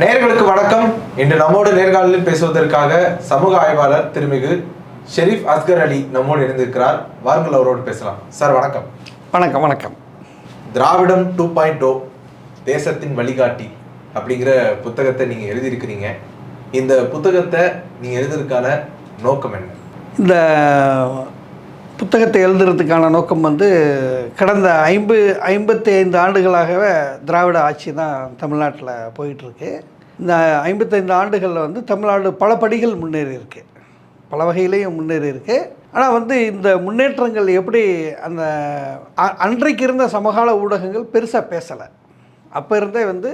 நேயர்களுக்கு வணக்கம். இன்று நம்மோடு நேர்காணலில் பேசுவதற்காக சமூக ஆய்வாளர் திருமிகு ஷெரீப் அஸ்கர் அலி நம்மோடு இணைந்திருக்கிறார். வாருங்கள் அவரோடு பேசலாம். சார் வணக்கம். வணக்கம் வணக்கம். திராவிடம் டூ பாயிண்ட் ஓ தேசத்தின் வழிகாட்டி அப்படிங்கிற புத்தகத்தை நீங்கள் எழுதியிருக்கிறீங்க. இந்த புத்தகத்தை நீங்கள் எழுதுறதுக்கான நோக்கம் என்ன? இந்த புத்தகத்தை எழுதுறதுக்கான நோக்கம் வந்து கடந்த ஐம்பது ஐம்பத்தி ஐந்து ஆண்டுகளாகவே திராவிட ஆட்சி தான் தமிழ்நாட்டில் போயிட்டுருக்கு. இந்த ஐம்பத்தைந்து ஆண்டுகளில் வந்து தமிழ்நாடு பல படிகள் முன்னேறி இருக்கு பல வகையிலையும் முன்னேறி இருக்கு ஆனால் வந்து இந்த முன்னேற்றங்கள் எப்படி அந்த அன்றைக்கு இருந்த சமகால ஊடகங்கள் பெருசாக பேசலை. அப்போ இருந்தே வந்து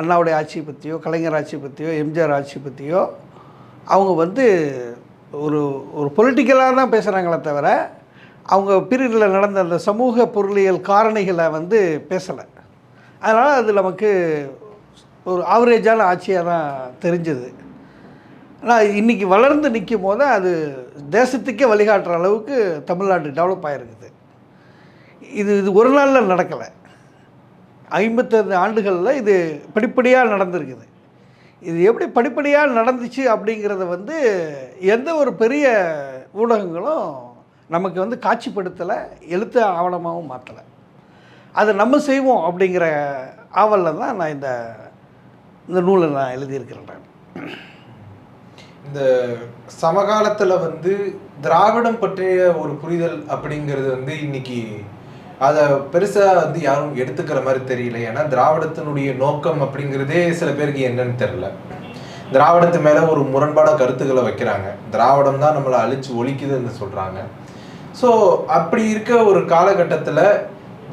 அண்ணாவுடைய ஆட்சி பற்றியோ கலைஞர் ஆட்சி பற்றியோ எம்ஜிஆர் ஆட்சி பற்றியோ அவங்க வந்து ஒரு ஒரு பொலிட்டிக்கலாக தான் பேசுகிறாங்களே தவிர அவங்க பீரியடில் நடந்த அந்த சமூக பொருளியல் காரணிகளை வந்து பேசலை. அதனால் அது நமக்கு ஒரு ஆவரேஜான ஆட்சியாக தான் தெரிஞ்சது. ஆனால் இன்றைக்கி வளர்ந்து நிற்கும் போது அது தேசத்துக்கே வழிகாட்டுற அளவுக்கு தமிழ்நாடு டெவலப் ஆகிருக்குது இது இது ஒரு நாளில் நடக்கலை. ஐம்பத்தைந்து ஆண்டுகளில் இது படிப்படியாக நடந்திருக்குது. இது எப்படி படிப்படியாக நடந்துச்சு அப்படிங்கிறத வந்து எந்த ஒரு பெரிய ஊடகங்களும் நமக்கு வந்து காட்சிப்படுத்தலை எழுத்து ஆவணமாகவும் மாற்றலை. அதை நம்ம செய்வோம் அப்படிங்கிற ஆவலில் தான் நான் இந்த இந்த நூலை நான் எழுதியிருக்கிறேன் நான். இந்த சமகாலத்தில் வந்து திராவிடம் பற்றிய ஒரு புரிதல் அப்படிங்கிறது வந்து இன்னைக்கு அதை பெருசாக வந்து யாரும் எடுத்துக்கிற மாதிரி தெரியல. ஏன்னா திராவிடத்தினுடைய நோக்கம் அப்படிங்கிறதே சில பேருக்கு என்னன்னு தெரியல. திராவிடத்து மேலே ஒரு முரண்பாட கருத்துக்களை வைக்கிறாங்க. திராவிடம் தான் நம்மளை அழிச்சு ஒழிக்குதுன்னு சொல்கிறாங்க ஸோ அப்படி இருக்க ஒரு காலகட்டத்தில்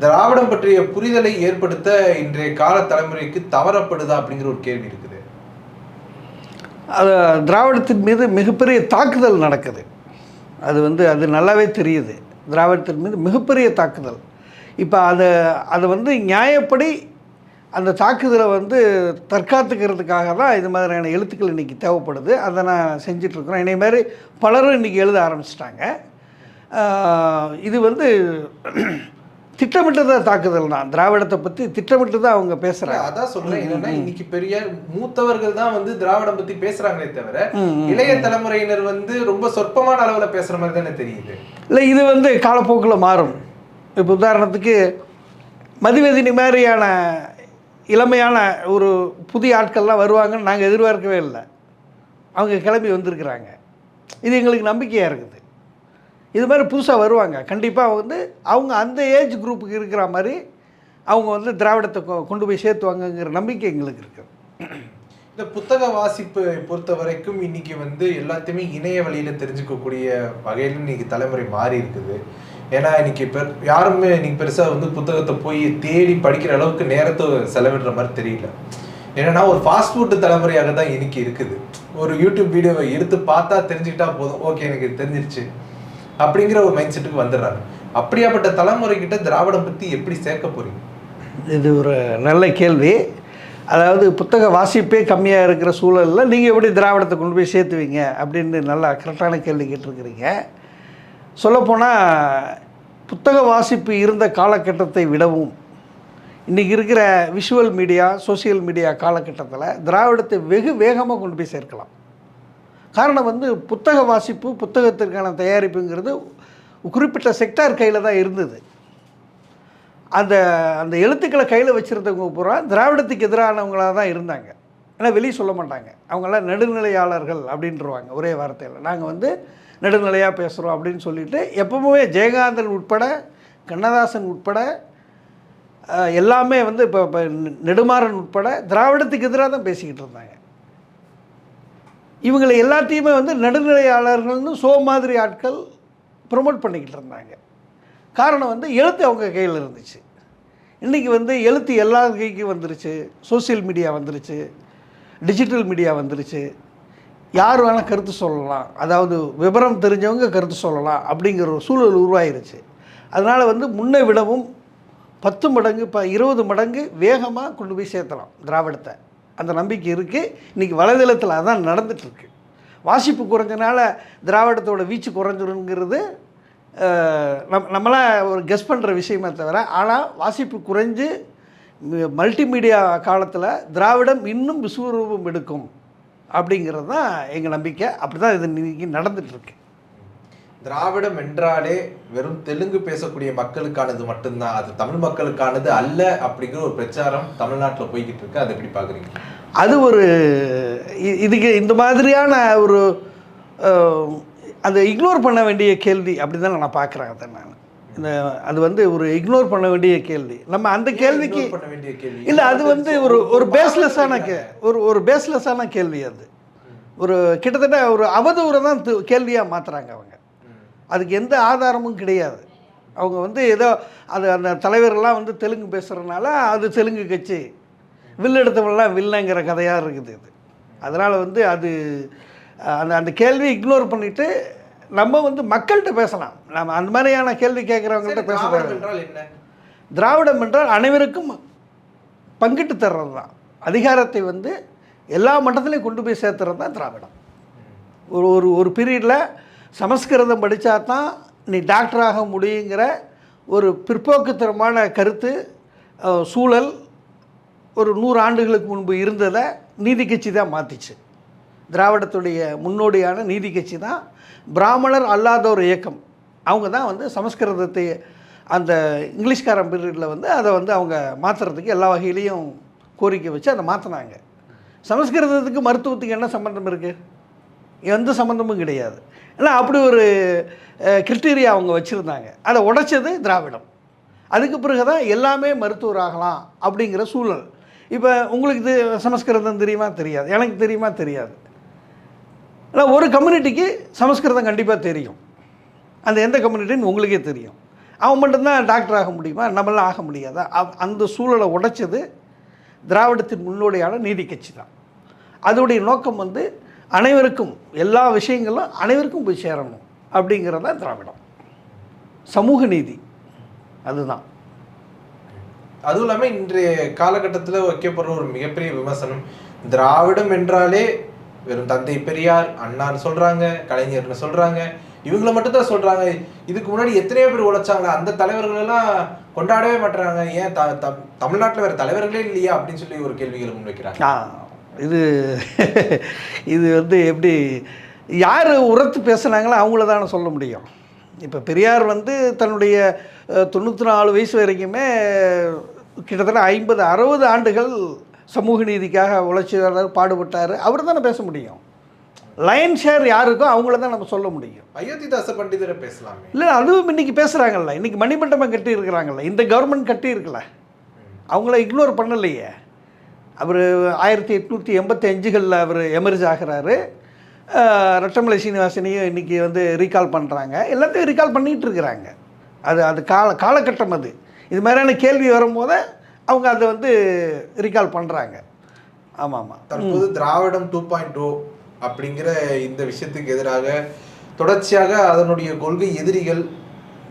திராவிடம் பற்றிய புரிதலை ஏற்படுத்த இன்றைய கால தலைமுறைக்கு தவறப்படுதா அப்படிங்கிற ஒரு கேள்வி இருக்குது. அது திராவிடத்தின் மீது மிகப்பெரிய தாக்குதல் நடக்குது. அது வந்து அது நல்லாவே தெரியுது. திராவிடத்தின் மீது மிகப்பெரிய தாக்குதல். இப்போ அதை அதை வந்து நியாயப்படி அந்த தாக்குதலை வந்து தற்காத்துக்கிறதுக்காக தான் இது மாதிரியான எழுத்துக்கள் இன்றைக்கி தேவைப்படுது. அதை நான் செஞ்சிட்ருக்குறோம். என்னை மாதிரி பலரும் இன்றைக்கி எழுத ஆரம்பிச்சிட்டாங்க. இது வந்து திட்டமிட்டத தாக்குதல் தான். திராவிடத்தை பற்றி திட்டமிட்டு தான் அவங்க பேசுகிறாங்க அதான் சொல்றேன். என்னன்னா இன்னைக்கு பெரிய மூத்தவர்கள் தான் வந்து திராவிடம் பத்தி பேசுறாங்களே தவிர இளைய தலைமுறையினர் வந்து ரொம்ப சொற்பமான அளவுல பேசுற மாதிரி தானே தெரியுது. இல்லை இது வந்து காலப்போக்கில் மாறும். இப்போ உதாரணத்துக்கு மதிவதினி மாதிரியான இளமையான ஒரு புதிய ஆட்கள்லாம் வருவாங்கன்னு நாங்கள் எதிர்பார்க்கவே இல்லை. அவங்க கிளம்பி வந்திருக்கிறாங்க. இது எங்களுக்கு நம்பிக்கையாக இருக்குது. இது மாதிரி புதுசாக வருவாங்க. கண்டிப்பாக வந்து அவங்க அந்த ஏஜ் குரூப்புக்கு இருக்கிற மாதிரி அவங்க வந்து திராவிடத்தை கொ- கொண்டு போய் சேர்த்துவாங்கங்கிற நம்பிக்கை எங்களுக்கு இருக்குது. இந்த புத்தக வாசிப்பு பொறுத்த வரைக்கும் இன்னைக்கு வந்து எல்லாத்தையுமே இணைய வழியில் தெரிஞ்சுக்கக்கூடிய வகையில் இன்னைக்கு தலைமுறை மாறி இருக்குது. ஏன்னா இன்னைக்கு இப்போ யாருமே இன்னைக்கு பெருசாக வந்து புத்தகத்தை போய் தேடி படிக்கிற அளவுக்கு நேரத்தை செலவிடுற மாதிரி தெரியல. என்னன்னா ஒரு ஃபாஸ்ட் ஃபுட்டு தலைமுறையாக தான் இன்னைக்கு இருக்குது. ஒரு யூடியூப் வீடியோவை எடுத்து பார்த்தா தெரிஞ்சுக்கிட்டா போதும். ஓகே எனக்கு தெரிஞ்சிருச்சு. அப்படிங்கிற ஒரு மைண்ட் செட்டுக்கு வந்துடுறாங்க. அப்படியாப்பட்ட தலைமுறை கிட்ட திராவிடம் பற்றி எப்படி சேர்க்க போறீங்க? இது ஒரு நல்ல கேள்வி. அதாவது புத்தக வாசிப்பே கம்மியாக இருக்கிற சூழலில் நீங்கள் எப்படி திராவிடத்தை கொண்டு போய் சேர்த்துவீங்க அப்படின்னு நல்லா கரெக்டான கேள்வி கேட்டிருக்கிறீங்க. சொல்லப்போனால் புத்தக வாசிப்பு இருந்த காலகட்டத்தை விடவும் இன்றைக்கி இருக்கிற விஷுவல் மீடியா சோஷியல் மீடியா காலகட்டத்தில் திராவிடத்தை வெகு வேகமாக கொண்டு போய் சேர்க்கலாம். காரணம் வந்து புத்தக வாசிப்பு புத்தகத்திற்கான தயாரிப்புங்கிறது குறிப்பிட்ட செக்டார் கையில் தான் இருந்தது. அந்த அந்த எழுத்துக்களை கையில் வச்சுருந்தவங்க பூரா திராவிடத்துக்கு எதிரானவங்களாக தான் இருந்தாங்க. ஆனால் வெளியே சொல்ல மாட்டாங்க. அவங்களாம் நடுநிலையாளர்கள் அப்படின்றவாங்க ஒரே வார்த்தையில். நாங்கள் வந்து நடுநிலையாக பேசுகிறோம் அப்படின்னு சொல்லிட்டு எப்பவுமே ஜெயகாந்தன் உட்பட கண்ணதாசன் உட்பட எல்லாமே வந்து இப்போ இப்போ நெடுமாறன் உட்பட திராவிடத்துக்கு எதிராக தான் பேசிக்கிட்டு இருந்தாங்க. இவங்களை எல்லாத்தையுமே வந்து நடுநிலையாளர்கள்னு சோ மாதிரி ஆட்கள் ப்ரொமோட் பண்ணிக்கிட்டு இருந்தாங்க. காரணம் வந்து எழுத்து அவங்க கையில் இருந்துச்சு. இன்றைக்கி வந்து எழுத்து எல்லா கைக்கும் வந்துருச்சு. சோஷியல் மீடியா வந்துருச்சு. டிஜிட்டல் மீடியா வந்துருச்சு. யார் வேணால் கருத்து சொல்லலாம். அதாவது விவரம் தெரிஞ்சவங்க கருத்து சொல்லலாம் அப்படிங்கிற ஒரு சூழல் உருவாயிருச்சு. அதனால் வந்து முன்னை விடவும் பத்து மடங்கு இப்போ இருபது மடங்கு வேகமாக கொண்டு போய் சேர்த்தலாம் திராவிடத்தை. அந்த நம்பிக்கை இருக்குது இன்றைக்கி வலைதளத்தில் அதான் நடந்துகிட்ருக்கு வாசிப்பு குறைஞ்சனால திராவிடத்தோட வீச்சு குறைஞ்சிருங்கிறது நம் நம்மளாம் ஒரு கெஸ் பண்ணுற விஷயமே தவிர ஆனால் வாசிப்பு குறைஞ்சு மல்டிமீடியா காலத்தில் திராவிடம் இன்னும் விஸ்வரூபம் எடுக்கும் அப்படிங்கிறது தான் எங்கள் நம்பிக்கை. அப்படி தான் இது இன்னைக்கு நடந்துகிட்ருக்கு திராவிடம் என்றாலே வெறும் தெலுங்கு பேசக்கூடிய மக்களுக்கானது மட்டும்தான். அது தமிழ் மக்களுக்கானது அல்ல அப்படிங்கிற ஒரு பிரச்சாரம் தமிழ்நாட்டுல போய்கிட்டு இருக்கு அதை எப்படி பாக்குறீங்க அது ஒரு இதுக்கு இந்த மாதிரியான ஒரு அதை இக்னோர் பண்ண வேண்டிய கேள்வி அப்படி தான் நான் பார்க்குறேன். அதை நான் இந்த அது வந்து ஒரு இக்னோர் பண்ண வேண்டிய கேள்வி. நம்ம அந்த கேள்விக்கு Ignore பண்ண வேண்டிய கேள்வி? இல்லை அது வந்து ஒரு ஒரு பேஸ்லெஸ்ஸான கே ஒரு ஒரு பேஸ்லெஸ்ஸான கேள்வி அது. ஒரு கிட்டத்தட்ட ஒரு அவதூறை தான் கேள்வியாக மாற்றுறாங்க அவங்க. அதுக்கு எந்த ஆதாரமும் கிடையாது. அவங்க வந்து ஏதோ அது அந்த தலைவர்கள்லாம் வந்து தெலுங்கு பேசுகிறதுனால அது தெலுங்கு கட்சி. வில் எடுத்தவங்களாம் வில்லங்கிற கதையாக இருக்குது இது. அதனால் வந்து அது அந்த அந்த கேள்வி இக்னோர் பண்ணிவிட்டு நம்ம வந்து மக்கள்கிட்ட பேசலாம். நம்ம அந்த மாதிரியான கேள்வி கேட்குறவங்கள்ட்ட பேச திராவிடம் என்றால் அனைவருக்கும் பங்கிட்டு தர்றது தான். அதிகாரத்தை வந்து எல்லா மட்டத்திலையும் கொண்டு போய் சேர்த்துறது தான் திராவிடம். ஒரு ஒரு ஒரு பீரியடில் சமஸ்கிருதம் படித்தா தான் நீ டாக்டராக முடியுங்கிற ஒரு பிற்போக்குத்தனமான கருத்து சூழல் ஒரு நூறு ஆண்டுகளுக்கு முன்பு இருந்ததை நீதி கட்சி தான் மாற்றிச்சு திராவிடத்துடைய முன்னோடியான நீதி கட்சி தான் பிராமணர் அல்லாதோர் இயக்கம். அவங்க தான் வந்து சமஸ்கிருதத்தை அந்த இங்கிலீஷ்காரன் பீரியடில் வந்து அதை வந்து அவங்க மாற்றுறதுக்கு எல்லா வகையிலையும் கோரிக்கை வச்சு அதை மாற்றினாங்க சமஸ்கிருதத்துக்கு மருத்துவத்துக்கு என்ன சம்மந்தம் இருக்குது எந்த சம்மந்தமும் கிடையாது. ஏன்னா அப்படி ஒரு கிரிட்டீரியா அவங்க வச்சுருந்தாங்க. அதை உடைச்சது திராவிடம். அதுக்கு பிறகு தான் எல்லாமே மருத்துவராகலாம் அப்படிங்கிற சூழல். இப்போ உங்களுக்கு இது சமஸ்கிருதம் தெரியுமா? தெரியாது. எனக்கு தெரியுமா? தெரியாது. ஆனால் ஒரு கம்யூனிட்டிக்கு சமஸ்கிருதம் கண்டிப்பாக தெரியும். அந்த எந்த கம்யூனிட்டின்னு உங்களுக்கே தெரியும். அவன் மட்டும்தான் டாக்டர் ஆக முடியுமா? நம்மளாம் ஆக முடியாதா? அவ்- அந்த சூழலை உடைச்சது திராவிடத்தின் முன்னோடியான நீதி கட்சி தான். அதோடைய நோக்கம் வந்து அனைவருக்கும் எல்லா விஷயங்களும் அனைவருக்கும் போய் சேரணும் அப்படிங்கிறது தான் திராவிடம். சமூக நீதி. அதுதான். அதுவும் இல்லாமல் இன்றைய காலகட்டத்தில் வைக்கப்படுற ஒரு மிகப்பெரிய விமர்சனம் திராவிடம் என்றாலே வெறும் தந்தை பெரியார் அண்ணான்னு சொல்றாங்க கலைஞர்னு சொல்றாங்க. இவங்கள மட்டும் தான் சொல்றாங்க. இதுக்கு முன்னாடி எத்தனையோ பேர் உழைச்சாங்க அந்த தலைவர்கள் எல்லாம் கொண்டாடவே மாட்டுறாங்க ஏன் த த- தமிழ்நாட்டில் வேற தலைவர்களே இல்லையா? அப்படின்னு சொல்லி ஒரு கேள்விகளை முன்வைக்கிறாங்க இது இது வந்து எப்படி யார் உரத்து பேசுனாங்களோ அவங்கள தானே சொல்ல முடியும். இப்போ பெரியார் வந்து தன்னுடைய தொண்ணூற்றி நாலு வயசு வரைக்குமே கிட்டத்தட்ட ஐம்பது அறுபது ஆண்டுகள் சமூக நீதிக்காக உழைச்சார் பாடுபட்டார். அவர் தானே பேச முடியும். லைன் ஷேர் யாருக்கோ அவங்கள தான் நம்ம சொல்ல முடியும். அயோத்திதாச பண்டிதரை பேசலாமே. இல்லை அதுவும் இன்றைக்கி பேசுகிறாங்கல்ல இன்றைக்கி மணிமண்டபம் கட்டி இருக்கிறாங்கல்ல இந்த கவர்மெண்ட் கட்டி இருக்கல அவங்கள இக்னோர் பண்ணலையே. அவர் ஆயிரத்தி எட்நூற்றி எண்பத்தி அஞ்சுகளில் அவர் எமர்ஜ் ஆகிறாரு. ரட்டமலை சீனிவாசனையும் இன்றைக்கி வந்து ரீகால் பண்ணுறாங்க எல்லாத்தையும் ரீகால் பண்ணிகிட்டு இருக்கிறாங்க. அது அது கால காலகட்டம் அது. இது மாதிரியான கேள்வி வரும்போது அவங்க அதை வந்து ரீகால் பண்ணுறாங்க ஆமாம். ஆமாம் தற்போது திராவிடம் டூ பாயிண்ட் ஓ அப்படிங்கிற இந்த விஷயத்துக்கு எதிராக தொடர்ச்சியாக அதனுடைய கொள்கை எதிரிகள்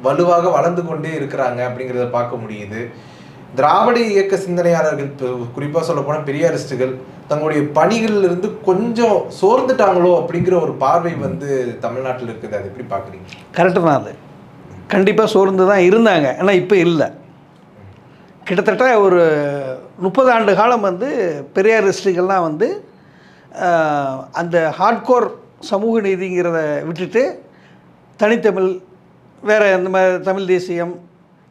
வலுவாக வளர்ந்து கொண்டே இருக்கிறாங்க அப்படிங்கிறத பார்க்க முடியுது. திராவிட இயக்க சிந்தனையாளர்கள் குறிப்பாக சொல்ல போனால் பெரியாரிஸ்டுகள் தங்களுடைய பணிகள்ல இருந்து கொஞ்சம் சோர்ந்துட்டாங்களோ அப்படிங்கிற ஒரு பார்வை வந்து தமிழ்நாட்டில் இருக்குது. அது எப்படி பார்க்குறீங்க? கரெக்டு தான் அது. கண்டிப்பாக சோர்ந்து தான் இருந்தாங்க. ஆனால் இப்போ இல்லை. கிட்டத்தட்ட ஒரு முப்பது ஆண்டு காலம் வந்து பெரியாரிஸ்டுகள்லாம் வந்து அந்த ஹார்ட்கோர் சமூக நீதிங்கிறத விட்டுட்டு தனித்தமிழ் வேறு இந்த மாதிரி தமிழ் தேசியம்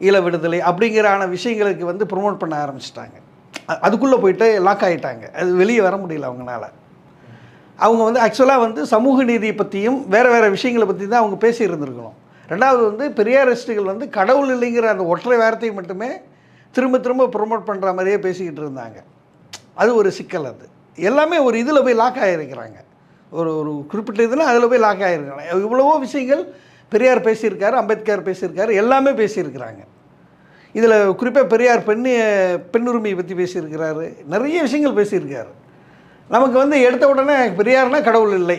ஈழ விடுதலை அப்படிங்கிறான விஷயங்களுக்கு வந்து ப்ரொமோட் பண்ண ஆரம்பிச்சிட்டாங்க. அதுக்குள்ளே போயிட்டு லாக் ஆகிட்டாங்க அது வெளியே வர முடியல அவங்களால. அவங்க வந்து ஆக்சுவலாக வந்து சமூக நீதியை பற்றியும் வேறு வேறு விஷயங்களை பற்றி தான் அவங்க பேசி இருந்திருக்கணும் ரெண்டாவது வந்து பெரியாரிஸ்டுகள் வந்து கடவுள் இல்லைங்கிற அந்த ஒற்றை வார்த்தையை மட்டுமே திரும்ப திரும்ப ப்ரொமோட் பண்ணுற மாதிரியே பேசிக்கிட்டு இருந்தாங்க. அது ஒரு சிக்கல் அது. எல்லாமே ஒரு இதில் போய் லாக் ஆகிருக்கிறாங்க ஒரு ஒரு குறிப்பிட்ட இதில் அதில் போய் லாக் ஆகிருக்கிறாங்க இவ்வளவோ விஷயங்கள் பெரியார் பேசியிருக்காரு அம்பேத்கர் பேசியிருக்காரு எல்லாமே பேசியிருக்கிறாங்க. இதில் குறிப்பாக பெரியார் பெண் பெண்ணுரிமையை பற்றி பேசியிருக்கிறாரு. நிறைய விஷயங்கள் பேசியிருக்காரு. நமக்கு வந்து எடுத்த உடனே பெரியார்னா கடவுள் இல்லை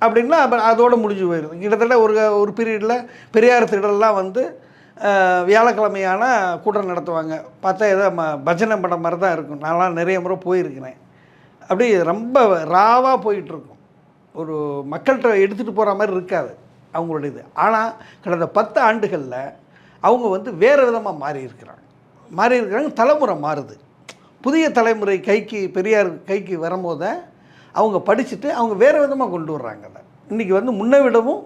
அப்படின்னா அதோடு முடிஞ்சு போயிடுது கிட்டத்தட்ட ஒரு ஒரு பீரியடில் பெரியார் திடல்லாம் வந்து வியாழக்கிழமையான கூட்டம் நடத்துவாங்க. பார்த்தா ஏதோ ம பஜனை படம் மாதிரி தான் இருக்கும். நான்லாம் நிறைய முறை போயிருக்கிறேன். அப்படி ரொம்ப ராவாக போயிட்டுருக்கும். ஒரு மக்கள்கிட்ட எடுத்துகிட்டு போகிற மாதிரி இருக்காது அவங்களோட இது. ஆனால் கடந்த பத்து ஆண்டுகளில் அவங்க வந்து வேறு விதமாக மாறி இருக்கிறாங்க மாறி இருக்கிறாங்க தலைமுறை மாறுது. புதிய தலைமுறை கைக்கு பெரியார் கைக்கு வரும்போது அவங்க படிச்சுட்டு அவங்க வேறு விதமாக கொண்டு வர்றாங்க இன்றைக்கி வந்து முன்னை விடவும்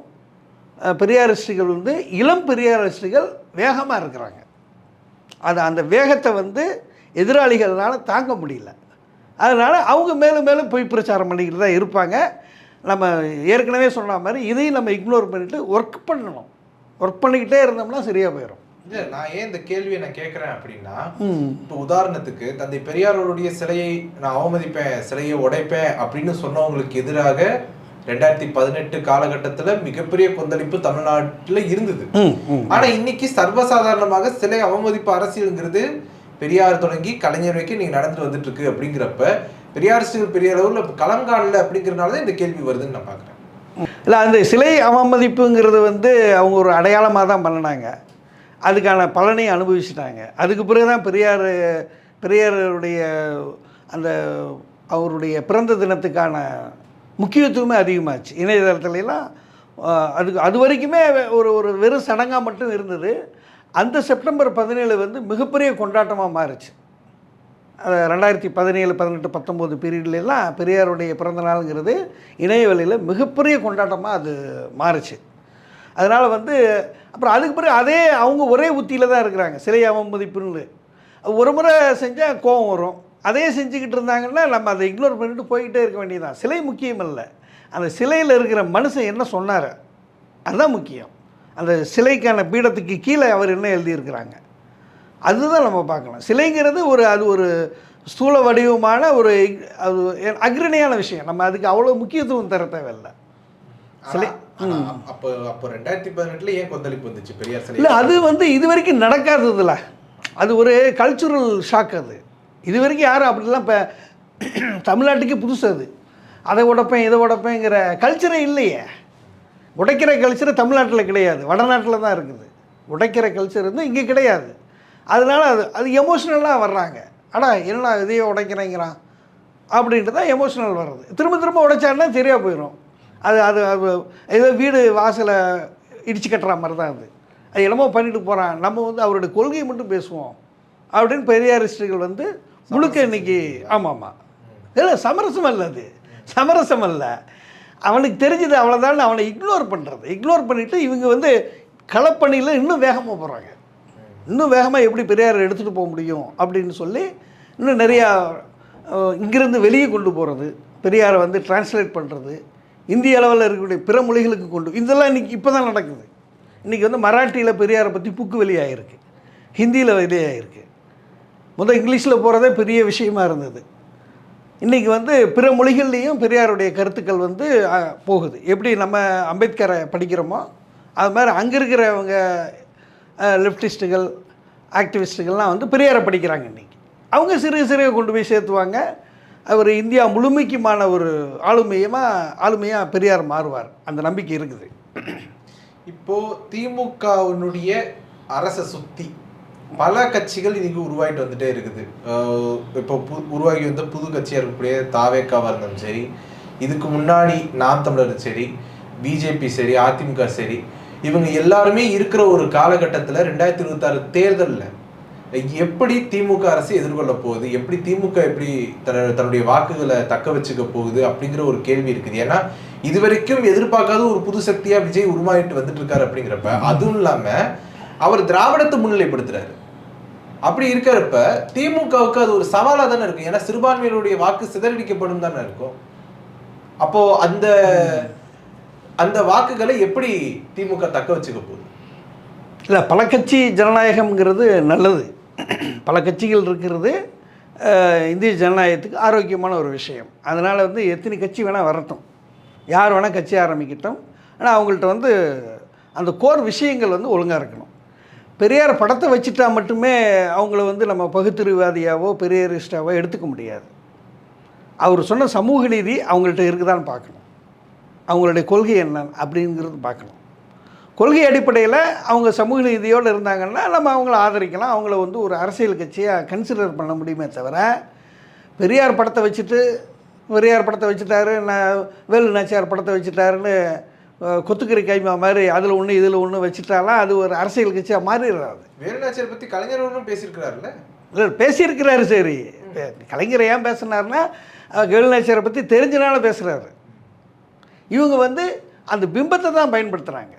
பெரியாரிஸ்டுகள் வந்து இளம் பெரியாரிஸ்டுகள் வேகமாக இருக்கிறாங்க. அது அந்த வேகத்தை வந்து எதிராளிகள்னால தாங்க முடியல. அதனால் அவங்க மேலும் மேலும் பொய் பிரச்சாரம் பண்ணிக்கிட்டு தான் இருப்பாங்க. நம்ம ஏற்கனவே சொன்ன மாதிரி இதையும் நம்ம இக்னோர் பண்ணிவிட்டு ஒர்க் பண்ணணும். ஒர்க் பண்ணிக்கிட்டே இருந்தோம்னா சரியாக போயிடும் இல்ல நான் ஏன் இந்த கேள்வியை நான் கேட்கறேன் அப்படின்னா இப்போ உதாரணத்துக்கு தந்தை பெரியாரோடைய சிலையை நான் அவமதிப்பேன் சிலையை உடைப்பேன் அப்படின்னு சொன்னவங்களுக்கு எதிராக ரெண்டாயிரத்தி பதினெட்டு காலகட்டத்துல மிகப்பெரிய கொந்தளிப்பு தமிழ்நாட்டுல இருந்தது. ம் ம் ஆனா இன்னைக்கு சர்வசாதாரணமாக சிலை அவமதிப்பு அரசியலுங்கிறது பெரியார் தொடங்கி கலைஞர் வரைக்கும் நீங்க நடந்துட்டு வந்துட்டு இருக்கு அப்படிங்கிறப்ப பெரியாரிஸ்டுகள் பெரிய அளவுல களம் காணல தான் இந்த கேள்வி வருதுன்னு நான் பாக்குறேன் இல்லை அந்த சிலை அவமதிப்புங்கிறது வந்து அவங்க ஒரு அடையாளமாக தான் பண்ணினாங்க. அதுக்கான பலனை அனுபவிச்சிட்டாங்க. அதுக்கு பிறகு தான் பெரியார் பெரியாருடைய அந்த அவருடைய பிறந்த தினத்துக்கான முக்கியத்துவமே அதிகமாச்சு. இணையதளத்துலலாம் அதுக்கு அது வரைக்குமே ஒரு ஒரு வெறும் சடங்காக மட்டும் இருந்தது. அந்த செப்டம்பர் பதினேழு வந்து மிகப்பெரிய கொண்டாட்டமாக மாறுச்சு. அது ரெண்டாயிரத்தி பதினேழு பதினெட்டு பத்தொம்போது பீரியட்லாம் பெரியாருடைய பிறந்த நாளுங்கிறது இணையவெளியில் மிகப்பெரிய கொண்டாட்டமாக அது மாறுச்சு. அதனால் வந்து அப்புறம் அதுக்கு பிறகு அதே அவங்க ஒரே உத்தியில் தான் இருக்கிறாங்க. சிலை அவமதிப்புன்னு. ஒரு முறை செஞ்சால் கோவம் வரும். அதே செஞ்சுக்கிட்டு இருந்தாங்கன்னா நம்ம அதை இக்னோர் பண்ணிட்டு போய்கிட்டே இருக்க வேண்டியதுதான். சிலை முக்கியம் இல்லை அந்த சிலையில் இருக்கிற மனுஷன் என்ன சொன்னார்? அதுதான் முக்கியம். அந்த சிலைக்கான பீடத்துக்கு கீழே அவர் என்ன எழுதியிருக்கிறாங்க? அதுதான் நம்ம பார்க்கணும். சிலைங்கிறது ஒரு அது ஒரு ஸ்தூல வடிவமான ஒரு அது அக்ரணியான விஷயம். நம்ம அதுக்கு அவ்வளோ முக்கியத்துவம் தர தேவையில்லை. சிலை அப்போ அப்போ ரெண்டாயிரத்தி பதினெட்டுல ஏன் கொந்தளிப்பு வந்துச்சு? பெரியார் சிலை இல்லை அது வந்து இது வரைக்கும் நடக்காததில்ல அது ஒரு கல்ச்சுரல் ஷாக் அது. இது வரைக்கும் யாரும் அப்படிலாம் இப்போ தமிழ்நாட்டுக்கே புதுசு அது. அதை உடைப்பேன் இதை உடைப்பேங்கிற கல்ச்சரே இல்லையே. உடைக்கிற கல்ச்சர் தமிழ்நாட்டில் கிடையாது. வடநாட்டில் தான் இருக்குது. உடைக்கிற கல்ச்சர் வந்து இங்கே கிடையாது. அதனால அது அது எமோஷ்னலாக வர்றாங்க. அடா என்னடா இதையே உடைக்கிறேங்கிறான். அப்படின்ட்டு தான் எமோஷ்னல் வர்றது. திரும்ப திரும்ப உடைச்சான்னா சரியாக போயிடும் அது அது அது ஏதோ வீடு வாசலை இடிச்சு கட்டுற மாதிரி தான் அது. அது என்னமோ பண்ணிட்டு போகிறான் நம்ம வந்து அவருடைய கொள்கையை மட்டும் பேசுவோம். அப்படின்னு பெரியாரிஸ்டுகள் வந்து முழுக்க இன்னைக்கு ஆமாம். ஆமாம் இல்லை சமரசம் அல்ல அது. சமரசம் அல்ல. அவனுக்கு தெரிஞ்சது அவ்வளோதான் அவனை இக்னோர் பண்ணுறது இக்னோர் பண்ணிவிட்டு இவங்க வந்து களப்பணியில் இன்னும் வேகமாக போகிறாங்க இன்னும் வேகமாக எப்படி பெரியார் எடுத்துகிட்டு போக முடியும் அப்படின்னு சொல்லி இன்னும் நிறையா இங்கேருந்து இங்கிருந்து வெளியே கொண்டு போகிறது பெரியாரை வந்து டிரான்ஸ்லேட் பண்ணுறது இந்திய அளவில் இருக்கக்கூடிய பிற மொழிகளுக்கு கொண்டு இதெல்லாம் இன்றைக்கி இப்போ தான் நடக்குது. இன்றைக்கி வந்து மராட்டியில் பெரியாரை பற்றி புக்கு வெளியாகிருக்கு ஹிந்தியில் வெளியாகிருக்கு முதல் இங்கிலீஷில் போகிறதே பெரிய விஷயமா இருந்தது. இன்றைக்கி வந்து பிற மொழிகள்லேயும் பெரியாருடைய கருத்துக்கள் வந்து போகுது. எப்படி நம்ம அம்பேத்கரை படிக்கிறோமோ அது மாதிரி அங்கே இருக்கிறவங்க லெஃப்டிஸ்ட்டுகள் ஆக்டிவிஸ்ட்டுகள்லாம் வந்து பெரியாரை படிக்கிறாங்க இன்றைக்கி அவங்க சிறு சிறிய கொண்டு போய் சேர்த்துவாங்க. அவர் இந்தியா முழுமைக்குமான ஒரு ஆளுமையமாக ஆளுமையாக பெரியார் மாறுவார். அந்த நம்பிக்கை இருக்குது. இப்போது திமுகவினுடைய அரசை சுத்தி பல கட்சிகள் இன்னைக்கு உருவாகிட்டு வந்துட்டே இருக்குது. இப்போ பு உருவாகி வந்த புது கட்சியாக இருக்கக்கூடிய தாவேக்காவாக இருந்தாலும் சரி இதுக்கு முன்னாடி நாம் தமிழர் சரி பிஜேபி சரி அதிமுக சரி இவங்க எல்லாருமே இருக்கிற ஒரு காலகட்டத்தில் ரெண்டாயிரத்தி இருபத்தாறு தேர்தலில் எப்படி திமுக அரசு எதிர்கொள்ள போகுது எப்படி திமுக எப்படி தன தன்னுடைய வாக்குகளை தக்க வச்சுக்க போகுது அப்படிங்கிற ஒரு கேள்வி இருக்குது. ஏன்னா இது வரைக்கும் எதிர்பார்க்காத ஒரு புது சக்தியாக விஜய் உருமாறிட்டு வந்துட்டு இருக்காரு அப்படிங்கிறப்ப அதுவும் இல்லாமல் அவர் திராவிடத்தை முன்னிலைப்படுத்துறாரு. அப்படி இருக்கிறப்ப திமுகவுக்கு அது ஒரு சவாலாக தானே இருக்கும். ஏன்னா சிறுபான்மையினுடைய வாக்கு சிதறடிக்கப்படும் தானே இருக்கும். அப்போ அந்த அந்த வாக்குகளை எப்படி திமுக தக்க வச்சுக்க போகுது? இல்லை பல கட்சி ஜனநாயகம்ங்கிறது நல்லது. பல கட்சிகள் இருக்கிறது இந்திய ஜனநாயகத்துக்கு ஆரோக்கியமான ஒரு விஷயம். அதனால் வந்து எத்தனை கட்சி வேணால் வரட்டும். யார் வேணால் கட்சி ஆரம்பிக்கட்டும். ஆனால் அவங்கள்ட்ட வந்து அந்த கோர் விஷயங்கள் வந்து ஒழுங்காக இருக்கணும். பெரியார் படத்தை வச்சுட்டா மட்டுமே அவங்கள வந்து நம்ம பகுத்தறிவாதியாவோ பெரியாரிஸ்டாவோ எடுத்துக்க முடியாது. அவர் சொன்ன சமூக நீதி அவங்கள்ட்ட இருக்குதான்னு பார்க்கணும். அவங்களுடைய கொள்கை என்ன அப்படிங்கிறது பார்க்கணும். கொள்கை அடிப்படையில் அவங்க சமூக நீதியோடு இருந்தாங்கன்னா நம்ம அவங்கள ஆதரிக்கலாம். அவங்கள வந்து ஒரு அரசியல் கட்சியாக கன்சிடர் பண்ண முடியுமே தவிர பெரியார் படத்தை வச்சுட்டு பெரியார் படத்தை வச்சுட்டாரு நான் வேலு நாச்சியார் படத்தை வச்சுட்டாருன்னு கொத்துக்கறி கைமா மாதிரி அதில் ஒன்று இதில் ஒன்று வச்சுட்டாலாம் அது ஒரு அரசியல் கட்சியாக மாறிடுறாது வேலுநாச்சியர் பத்தி கலைஞர் அவர்களும் பேசியிருக்கிறாருல்ல? இல்லை பேசியிருக்கிறாரு சரி. கலைஞர் ஏன் பேசுனாருன்னா கேர்ள் நேச்சரை பற்றி தெரிஞ்சனால பேசுகிறாரு இவங்க வந்து அந்த பிம்பத்தை தான் பயன்படுத்துகிறாங்க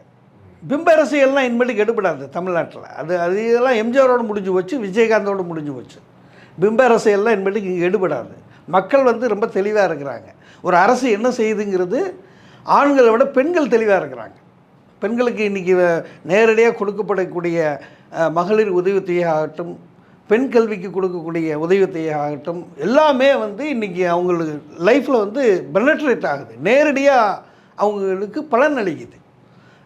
பிம்ப அரசியல்லாம் இனிமேட்டுக்கு எடுபடாது தமிழ்நாட்டில். அது அது இதெல்லாம் எம்ஜிஆரோட முடிஞ்சு போச்சு விஜயகாந்தோட முடிஞ்சு போச்சு. பிம்ப அரசியல்லாம் இனிமேட்டுக்கு இங்கே எடுபடாது மக்கள் வந்து ரொம்ப தெளிவாக இருக்கிறாங்க. ஒரு அரசு என்ன செய்யுதுங்கிறது ஆண்களை விட பெண்கள் தெளிவாக இருக்கிறாங்க. பெண்களுக்கு இன்றைக்கி நேரடியாக கொடுக்கப்படக்கூடிய மகளிர் உதவித்தொகை ஆகட்டும் பெண் கல்விக்கு கொடுக்கக்கூடிய உதவித்தொகை ஆகட்டும் எல்லாமே வந்து இன்றைக்கி அவங்களுக்கு லைஃப்பில் வந்து பெனட்ரேட் ஆகுது. நேரடியாக அவங்களுக்கு பலன் அளிக்குது.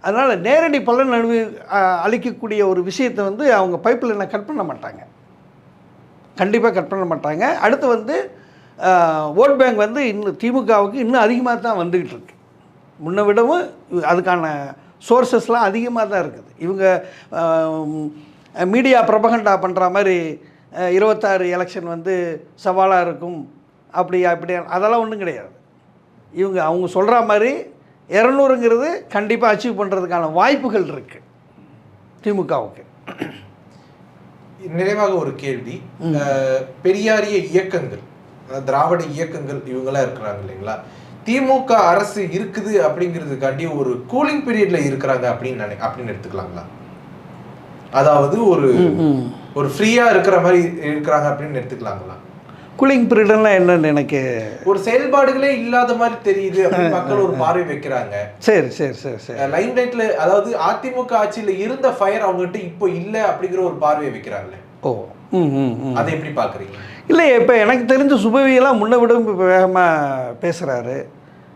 அதனால் நேரடி பலன் அனுபவி அளிக்கக்கூடிய ஒரு விஷயத்தை வந்து அவங்க பைப்பில் கட் பண்ண மாட்டாங்க. கண்டிப்பாக கட் பண்ண மாட்டாங்க. அடுத்து வந்து ஓட் பேங்க் வந்து இன்னும் திமுகவுக்கு இன்னும் அதிகமாக தான் வந்துக்கிட்டு இருக்கு. முன்ன விடவும் அதுக்கான சோர்சஸ்லாம் அதிகமாக தான் இருக்குது. இவங்க மீடியா பிரபகண்டா பண்ணுற மாதிரி இருபத்தாறு எலெக்ஷன் வந்து சவாலாக இருக்கும் அப்படி அப்படி அதெல்லாம் ஒன்றும் கிடையாது. இவங்க அவங்க சொல்கிற மாதிரி இரநூறுங்கிறது கண்டிப்பாக அச்சீவ் பண்ணுறதுக்கான வாய்ப்புகள் இருக்குது திமுகவுக்கு. நிறைவாக ஒரு கேள்வி. பெரியாரிய இயக்கங்கள் திராவிட இயக்கங்கள் இவங்கெல்லாம் இருக்கிறாங்க இல்லைங்களா? திமுக அரசு இருக்குது அப்படிங்கிறதுக்காண்டி ஒரு கூலிங் பீரியட்ல இருக்கிறாங்க அப்படின்னு நினை அப்படின்னு எடுத்துக்கலாங்களா? அதாவது ஒரு ஒரு ஃப்ரீயா இருக்கிற மாதிரி இருக்கிறாங்க அப்படின்னு எடுத்துக்கலாங்களா? கூலிங் பீரியட்லாம் என்னன்னு எனக்கு ஒரு செயல்பாடுகளே இல்லாத மாதிரி தெரியுது மக்கள் ஒரு பார்வை வைக்கிறாங்க. சரி சரி சரி சரி. லைம் லைட்ல அதாவது அதிமுக ஆட்சியில இருந்த ஃபயர் அவங்ககிட்ட இப்போ இல்ல அப்படிங்கிற ஒரு பார்வையை வைக்கிறாங்களே. ஓ அதை எப்படி பாக்குறீங்க இல்லை இப்போ எனக்கு தெரிஞ்ச சுபவியெல்லாம் முன்ன விட இப்போ வேகமாக பேசுகிறாரு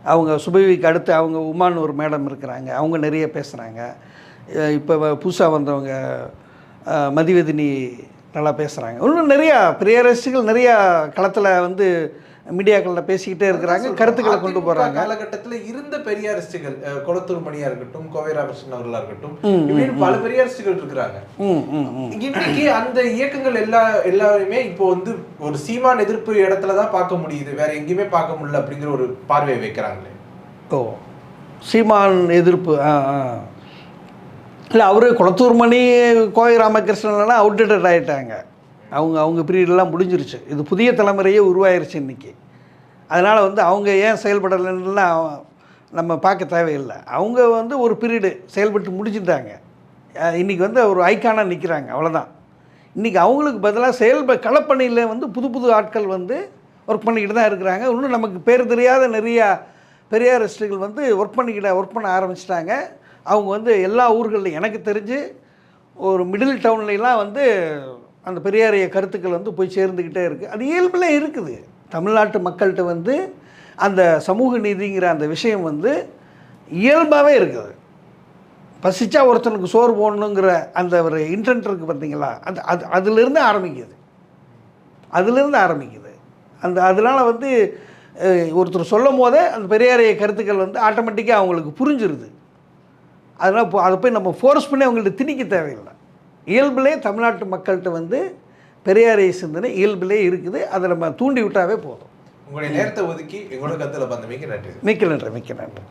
அவங்க சுபவிக்கு அடுத்து அவங்க உமான்னு ஒரு மேடம் இருக்கிறாங்க. அவங்க நிறைய பேசுகிறாங்க இப்போ புதுசாக வந்தவங்க மதிவதினி நல்லா பேசுகிறாங்க இன்னும் நிறையா பெரிய நிறையா களத்தில் வந்து மீடியாக்களில் பேசிக்கிட்டே இருக்கிறாங்க கருத்துக்களை கொண்டு போகிறாங்க காலகட்டத்துல இருந்த பெரியாரிஸ்டுகள் கொளத்தூர் மணியா இருக்கட்டும் கோவை ராமகிருஷ்ணன் அவர்களா இருக்கட்டும் இப்படின்னு பல பெரியாரிஸ்டுகள் இருக்கிறாங்க. இன்னைக்கு அந்த இயக்கங்கள் எல்லா எல்லாருமே இப்போ வந்து ஒரு சீமான் எதிர்ப்பு இடத்துல தான் பார்க்க முடியுது. வேற எங்கேயுமே பார்க்க முடியல அப்படிங்கிற ஒரு பார்வையை வைக்கிறாங்களே. ஓ சீமான் எதிர்ப்பு ஆ ஆ. இல்லை அவர் குளத்தூர் மணி கோவை ராமகிருஷ்ணன்லாம் அவுட்டேட்டட் ஆகிட்டாங்க அவங்க அவங்க பீரியடெல்லாம் முடிஞ்சிருச்சு. இது புதிய தலைமுறையே உருவாயிருச்சு இன்றைக்கி அதனால் வந்து அவங்க ஏன் செயல்படலைன்னுலாம் நம்ம பார்க்க தேவையில்லை. அவங்க வந்து ஒரு பீரியடு செயல்பட்டு முடிச்சுட்டாங்க. இன்றைக்கி இன்னைக்கு வந்து ஒரு ஐக்கானாக நிற்கிறாங்க அவ்வளோதான் இன்றைக்கி அவங்களுக்கு பதிலாக செயல்ப களப்பணியில் வந்து புது புது ஆட்கள் வந்து ஒர்க் பண்ணிக்கிட்டு தான் இருக்கிறாங்க. இன்னும் நமக்கு பேர் தெரியாத நிறையா பெரியாரிஸ்டுகள் வந்து ஒர்க் பண்ணிக்கிட்ட ஒர்க் பண்ண ஆரம்பிச்சிட்டாங்க. அவங்க வந்து எல்லா ஊர்களில் எனக்கு தெரிஞ்சு ஒரு மிடில் டவுன்லலாம் வந்து அந்த பெரியாரிய கருத்துக்கள் வந்து போய் சேர்ந்துக்கிட்டே இருக்குது அது இயல்பில் இருக்குது. தமிழ்நாட்டு மக்கள்கிட்ட வந்து அந்த சமூக நீதிங்கிற அந்த விஷயம் வந்து இயல்பாகவே இருக்குது. பசிச்சா ஒருத்தனுக்கு சோறு போடணுங்கிற அந்த ஒரு இன்டென்ட் இருக்குது பார்த்தீங்களா? அது அது அதுலேருந்து ஆரம்பிக்குது. அதுலேருந்து ஆரம்பிக்குது. அந்த அதனால் வந்து ஒருத்தர் சொல்லும் போதே அந்த பெரியாரிய கருத்துக்கள் வந்து ஆட்டோமேட்டிக்காக அவங்களுக்கு புரிஞ்சிருது. அதனால் இப்போ அதை போய் நம்ம ஃபோர்ஸ் பண்ணி அவங்கள்ட்ட திணிக்க தேவையில்லை. இயல்பிலே தமிழ்நாட்டு மக்கள்கிட்ட வந்து பெரியாரிய சிந்தனை இயல்பிலே இருக்குது. அதை நம்ம தூண்டி விட்டாவே போதும். உங்களுடைய நேரத்தை ஒதுக்கி எங்களோட கருத்துல பந்தமைக்கு நன்றி. மிக்க நன்றி மிக்க நன்றி.